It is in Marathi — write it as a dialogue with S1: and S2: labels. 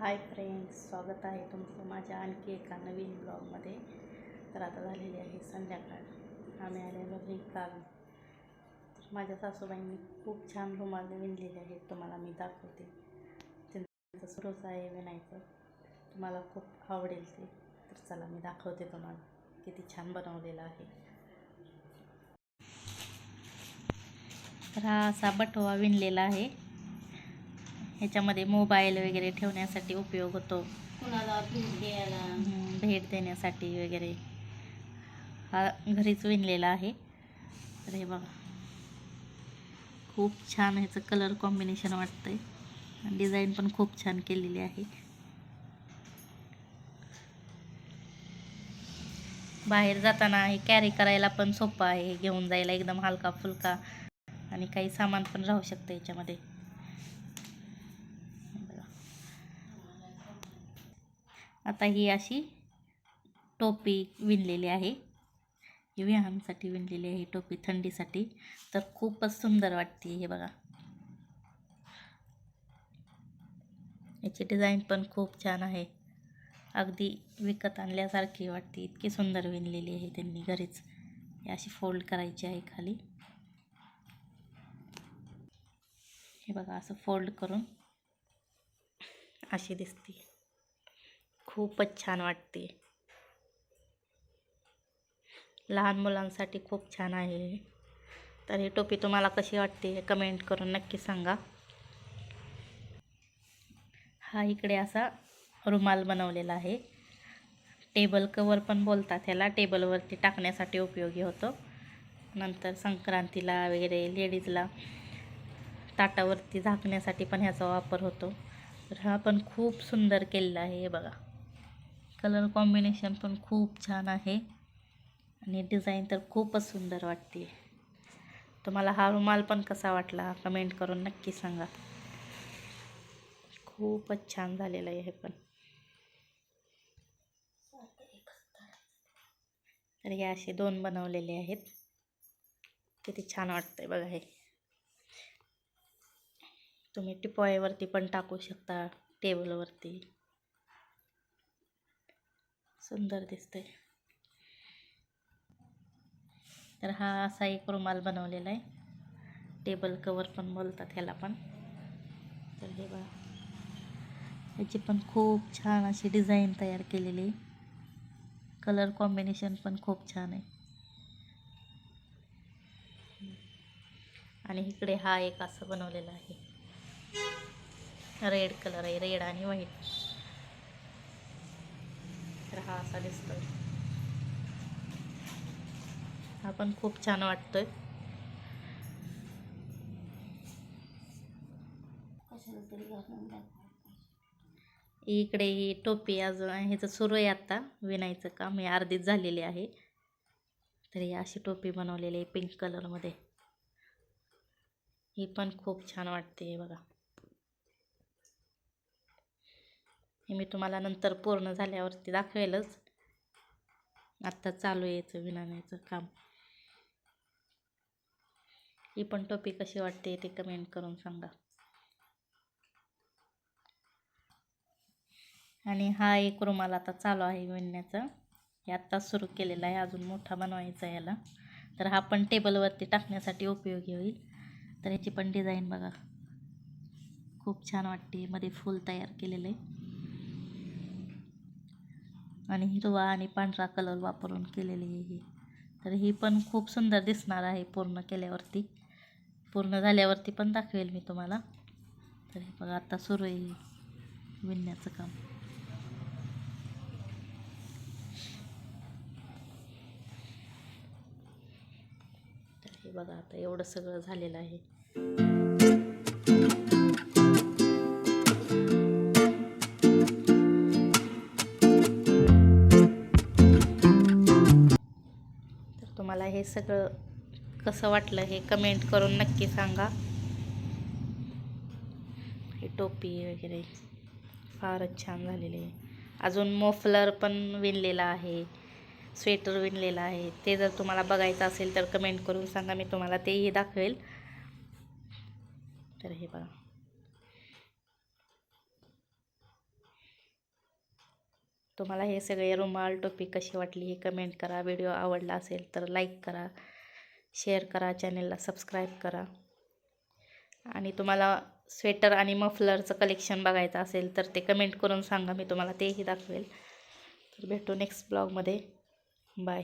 S1: हाय फ्रेंड्स स्वागत आहे तुमचं माझ्या आणखी एका नवीन ब्लॉगमध्ये. तर आता झालेली आहे संध्याकाळ. आम्ही आलेलो हे काल. तर माझ्या सासूबाईंनी खूप छान रुमाल विणलेले आहेत तुम्हाला मी दाखवते. त्यांचं सुरूच आहे विणायचं. तुम्हाला खूप आवडेल ते. तर चला मी दाखवते तुम्हाला किती छान बनवलेलं आहे. तर हा असा बटवा विणलेला आहे. ह्याच्यामध्ये मोबाईल वगैरे ठेवण्यासाठी उपयोग होतो.
S2: कुणाला भेट द्यायला?
S1: भेट देण्यासाठी वगैरे. हा घरीच विणलेला आहे. तर हे बघा. खूप छान ह्याचं कलर कॉम्बिनेशन वाटतंय. डिझाईन पण खूप छान केलेली आहे. बाहेर जाताना हे कॅरी करायला पण सोपं आहे. घेऊन जायला एकदम हलका फुलका आणि काही सामान पण राहू शकतं याच्यामध्ये हे बघा आता ही अशी टोपी विणलेली आहे. ही विहानसाठी विणलेली आहे ही टोपी थंडीसाठी. तर खूपच सुंदर वाटते हे बघा. याची डिझाईन पण खूप छान आहे. अगदी विकत आणल्यासारखी वाटते. इतकी सुंदर विणलेली आहे त्यांनी घरीच. ही अशी फोल्ड करायची आहे खाली. हे बघा असं फोल्ड करून अशी दिसते. खूपच छान वाटते. लहान मुलांसाठी खूप छान आहे. तर ही टोपी तुम्हाला कशी वाटते हे कमेंट करून नक्की सांगा. हा इकडे असा रुमाल बनवलेला आहे. टेबल कवर पण बोलतात ह्याला. टेबलवरती टाकण्यासाठी उपयोगी होतो. नंतर संक्रांतीला वगैरे लेडीजला ताटावरती झाकण्यासाठी पण ह्याचा वापर होतो. तर हा पण खूप सुंदर केलेला आहे हे बघा. कलर कॉम्बिनेशन पण खूप छान आहे. आणि डिझाईन तर खूपच सुंदर वाटते तुम्हाला हा रुमाल पण कसा वाटला कमेंट करून नक्की सांगा. खूपच छान झालेलं आहे हे पण. तर हे असे दोन बनवलेले आहेत. किती छान वाटतंय बघा हे. तुम्ही टिपॉयवरती पण टाकू शकता टेबलवरती. सुंदर दिसतंय. तर हा असा एक रुमाल बनवलेला आहे. टेबल कवर पण बोलतात ह्याला पण. तर हे बघा. याची पण खूप छान अशी डिझाईन तयार केलेली आहे. कलर कॉम्बिनेशन पण खूप छान आहे. आणि इकडे हा एक असं बनवलेला आहे. रेड कलर आहे. रेड आणि व्हाईट तर हा असा दिसतोय. हा पण खूप छान वाटतोय. इकडे ही टोपी अजून ह्याचं सुरू आहे आता विणायचं काम हे अर्धीच झालेली आहे. तर ही अशी टोपी बनवलेली आहे पिंक कलरमध्ये. ही पण खूप छान वाटते हे बघा. हे मी तुम्हाला नंतर पूर्ण झाल्यावरती दाखवेलच. आत्ता चालू आहे याचं विणण्याचं काम. ही पण टोपी कशी वाटते ते कमेंट करून सांगा. आणि हा एक रुमाल आता चालू आहे विणण्याचा हे आत्ताच सुरू केलेलं आहे अजून मोठा बनवायचा याला. तर हा पण टेबलवरती टाकण्यासाठी उपयोगी होईल. तर ह्याची पण डिझाईन बघा. खूप छान वाटते मध्ये फूल तयार केलेलं आहे. आणि हिरवा आणि पांढरा कलर वापरून केलेली आहे ही. तर ही पण खूप सुंदर दिसणार आहे पूर्ण केल्यावरती. पूर्ण झाल्यावरती पण दाखवेल मी तुम्हाला. तर हे बघा आता सुरू आहे विणण्याचं काम. तर हे बघा आता एवढं सगळं झालेलं आहे. हे सगळं कसं वाटलं हे कमेंट करून नक्की सांगा. हे टोपी वगैरे फारच छान झालेले आहे. अजून मोफलर पण विणलेला आहे स्वेटर विणलेला आहे. ते जर तुम्हाला बघायचं असेल तर कमेंट करून सांगा मी तुम्हाला तेही दाखवेल. तर हे बघा. तुम्हाला हे सगळे रुमाल टोपी कशी वाटली हे कमेंट करा. व्हिडिओ आवडला असेल तर लाईक करा शेअर करा चॅनेलला सबस्क्राईब करा. आणि तुम्हाला स्वेटर आणि मफलरचं कलेक्शन बघायचं असेल तर ते कमेंट करून सांगा मी तुम्हाला तेही दाखवेल. तर भेटू नेक्स्ट ब्लॉगमध्ये बाय